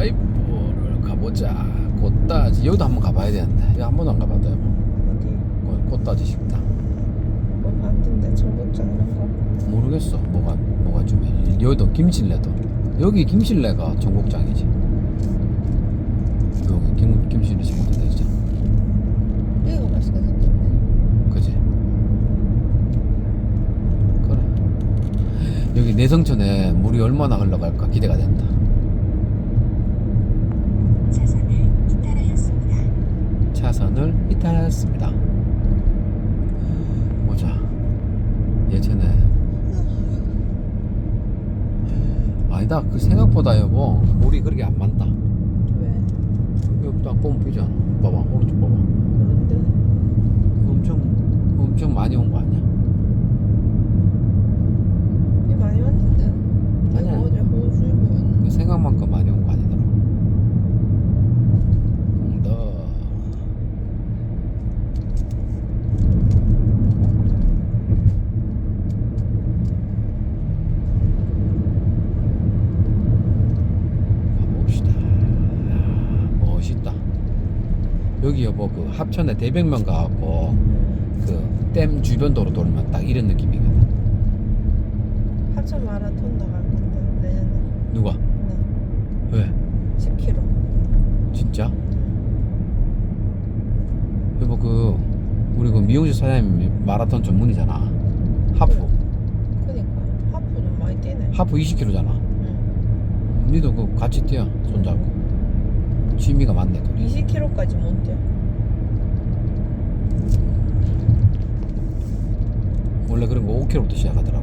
드라이브를 가보자. 꽃다지 여기도 한번 가봐야 되는데 여기 한 번도 안 가봤다. 여보. 어디 꽃- 꽃다지 식당. 뭐 봤는데 전국장 이런 거 모르겠어. 뭐가 뭐가 좀 해. 여기도 김실래도 여기 김실래가 전국장이지. 여기 김 김실래 전국장 되지. 이거 맛있게 생겼네 그지? 그래. 여기 내성천에 물이 얼마나 흘러갈까 기대가 된다. 차선을 이탈하였습니다. 차선을 이탈했습니다. 보자. 예전에 아니다. 그 생각보다 여보 물이 그렇게 안 많다. 왜? 여기 딱 보면 보이잖아. 봐봐 오른쪽 봐봐. 그런데 엄청 엄청 많이 온 거 아니야? 비 많이 왔는데 아니야. 어제 호우주의보였는데 그 생각만큼 많이 온 거 아니더라. 공더. 가봅시다. 야, 멋있다. 여기 여보 그 합천에 대백면 가갖고 그 댐 주변 도로 돌면 딱 이런 느낌이거든. 합천 마라톤 나갈 건데 내년에 누가? 나 왜? 10km 진짜? 여보 그 우리 그 미용실 사장님 마라톤 전문이잖아 하프 그니까 하프는 많이 뛰네 하프 20km잖아 응. 니도 그 같이 뛰어 손잡고 취미가 많네 둘이 20km까지 못 뛰어. 원래 그런 거 5km부터 시작하더라고